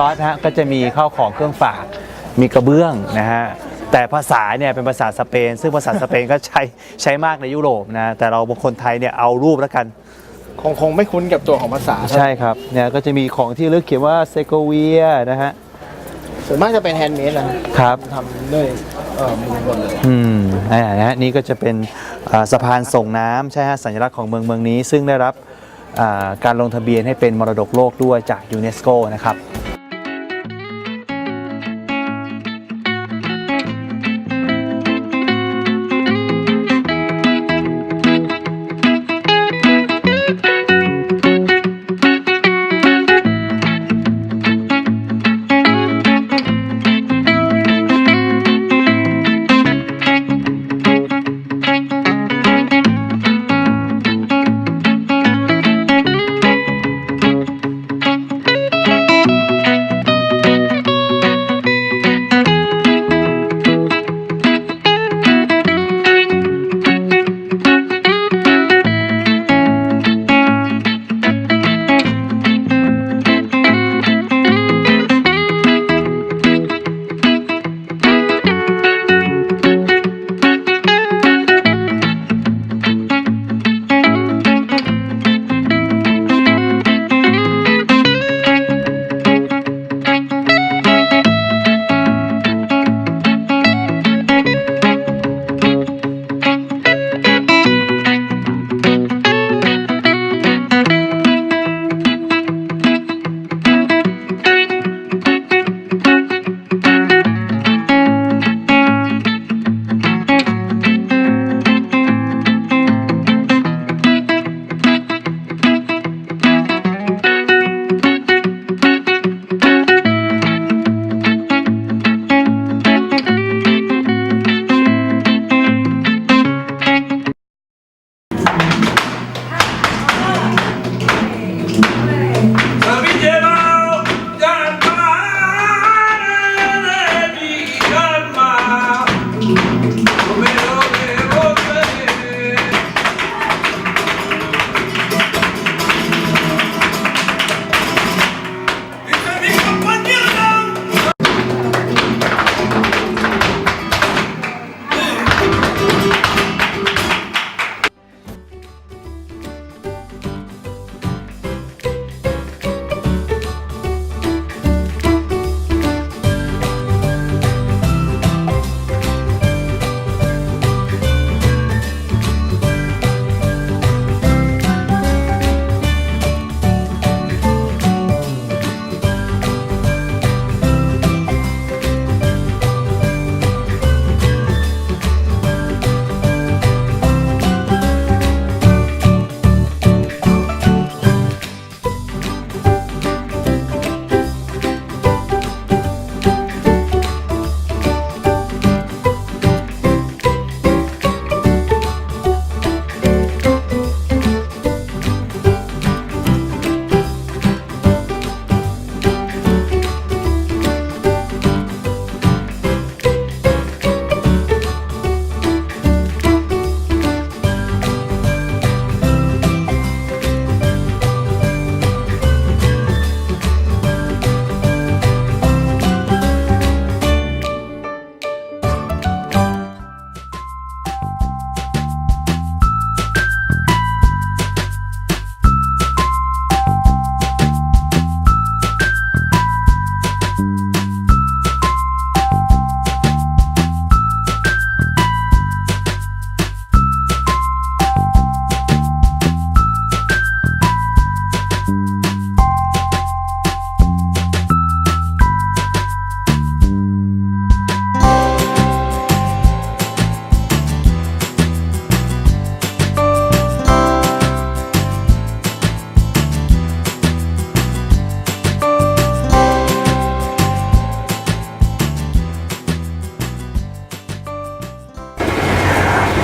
คุณจอร์ดฮะก็จะมีข้าวของเครื่องฝาก มีกระเบื้องนะฮะแต่ภาษาเนี่ยเป็นภาษาสเปน ซึ่งภาษาสเปนก็ใช้ใช้มากในยุโรปนะแต่เราบางคนไทยเนี่ยเอารูปแล้วกัน คงคงไม่คุ้นกับตัวของภาษาใช่ครับเนี่ยก็จะมีของที่เลือกเขียนว่าเซโกเวียนะฮะส่วนมากจะเป็นแฮนด์เมดนะครับทำด้วยเอ่อมือหมดเลยอืมอ่านะฮะนี่ก็จะเป็นอ่าสะพานส่งน้ำใช่ฮะสัญลักษณ์ของเมืองเมืองนี้ ซึ่งได้รับอ่าการลงทะเบียนให้เป็นมรดกโลกด้วยจากยูเนสโกนะครับ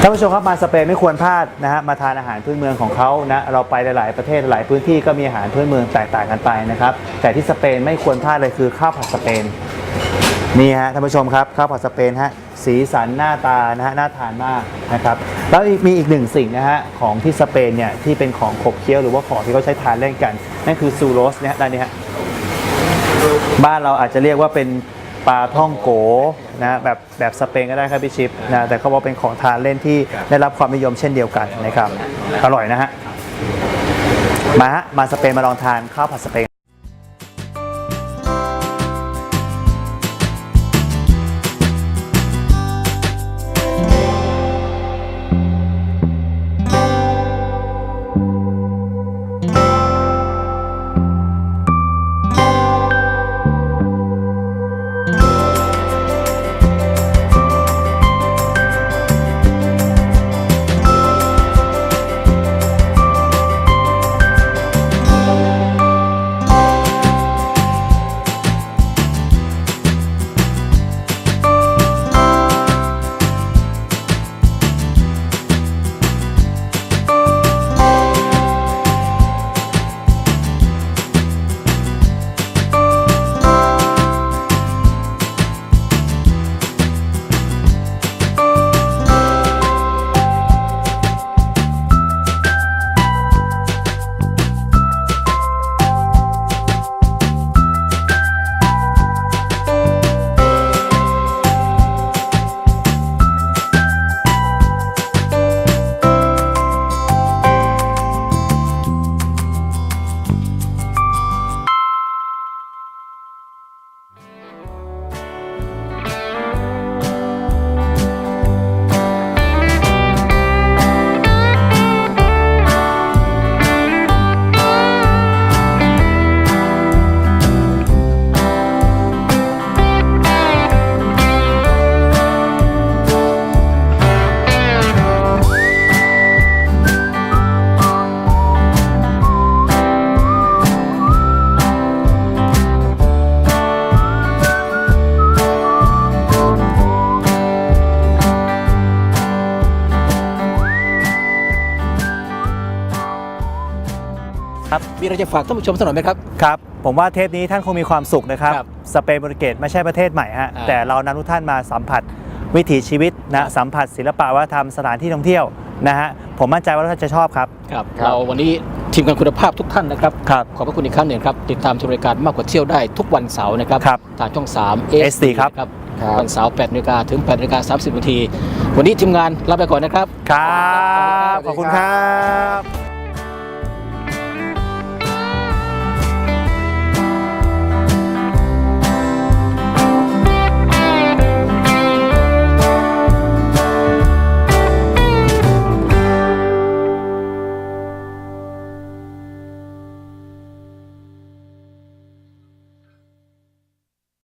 ท่านผู้ชมครับมาสเปนไม่ควรพลาดนะฮะมาทานอาหารพื้นเมืองของเขานะเราไปหลาย ๆ ประเทศหลายพื้นที่ก็มีอาหารพื้นเมืองแตกต่างกันไปนะครับแต่ที่สเปนไม่ควรพลาดเลยคือข้าวผัดสเปนนี่ฮะท่านผู้ชมครับข้าวผัดสเปนฮะสีสันหน้าตานะฮะน่าทานมากนะครับแล้วมีอีกหนึ่งสิ่งนะฮะของที่สเปนเนี่ยที่เป็นของขบเคี้ยวหรือว่าของที่เขาใช้ทานเล่นกันนั่นคือซูโรสเนี่ยด้านนี้ฮะบ้านเราอาจจะเรียกว่าเป็น ปลาท่องโกนะแบบแบบสเปนก็ได้ครับพี่ชิปนะแต่เขาบอกเป็นของทานเล่นที่ได้รับความนิยมเช่นเดียวกันนะครับอร่อยนะฮะมาฮะมาสเปนมาลองทานข้าวผัดสเปน มีอะไรจะฝากท่านผู้ชมสักหน่อยไหมครับ ครับ ผมว่าเทปนี้ท่านคงมีความสุขนะครับ ครับสเปนโปรตุเกสไม่ใช่ประเทศใหม่ฮะ อ่าแต่เรานำทุกท่านมาสัมผัสวิถีชีวิตนะสัมผัสศิลปะวัฒนธรรมสถานที่ท่องเที่ยวนะฮะ ผมมั่นใจว่าทุกท่านจะชอบครับ ครับเราวันนี้ทีมงานคุณภาพทุกท่านนะครับ ครับ ขอบพระคุณอีกครั้งหนึ่งครับ ติดตามชมรายการมากกว่าเที่ยวได้ทุกวันเสาร์นะครับครับทางช่อง 3 SD ครับนะครับ วันเสาร์8นาฬิกาถึง8นาฬิกา30นาทีวันนี้ทีมงานลาไปก่อนนะครับ ครับ ขอบคุณครับ